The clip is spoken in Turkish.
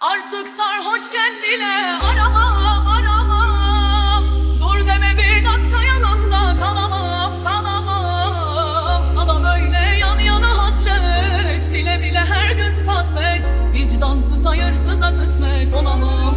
Artık sarhoşken bile arama arama. Dur deme bir dakika yanında kalamam kalamam. Sana böyle yan yana hasret Bile bile her gün kasvet. Vicdansız hayırsıza kısmet olamam.